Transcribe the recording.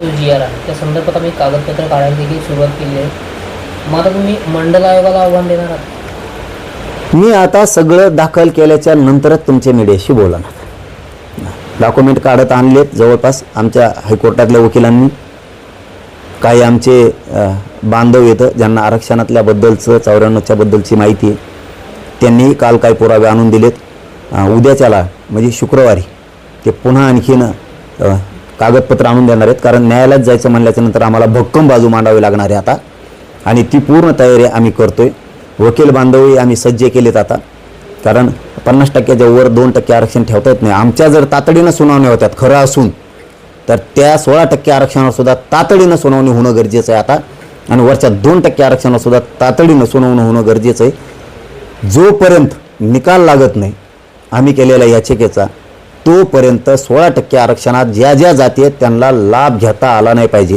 जी R आहे. त्या संदर्भात आम्ही कागदपत्र काढायला देखील सुरुवात केली आहे. मग आता तुम्ही मंडल आयोगाला आव्हान देणार आहात. मी आता सगळं दाखल केल्याच्या नंतरच तुमच्या मीडियाशी बोलणार. डॉक्युमेंट काढत आणलेत जवळपास आमच्या हायकोर्टातल्या वकिलांनी. काही आमचे अ, बांधव येतं ज्यांना आरक्षणातल्याबद्दलचं चौऱ्याण्णवच्या बद्दलची माहिती आहे. त्यांनीही काल काही पुरावे आणून दिलेत. अ, उद्याच्याला म्हणजे शुक्रवारी ते पुन्हा आणखीन अ, कागदपत्र आणून देणार आहेत. कारण न्यायालयात जायचं म्हणल्याच्या नंतर आम्हाला भक्कम बाजू मांडावी लागणार आहे आता. आणि ती पूर्ण तयारी आम्ही करतोय. वकील बांधवही आम्ही सज्ज केलेत आता. कारण पन्नास टक्क्याच्या वर दोन टक्के आरक्षण ठेवता येत नाही. आमच्या जर तातडीनं सुनावण्या होत्यात खरं असून तर त्या सोळा टक्के आरक्षणावर सुद्धा तातडीनं सुनावणी होणं गरजेचं आहे आता. आणि वरच्या दोन टक्के आरक्षणावर सुद्धा तातडीनं सुनावणं होणं गरजेचं आहे. जोपर्यंत निकाल लागत नाही आम्ही केलेल्या याचिकेचा तोपर्यंत सोळा टक्के आरक्षणात ज्या ज्या जाती आहेत त्यांना लाभ घेता आला नाही पाहिजे.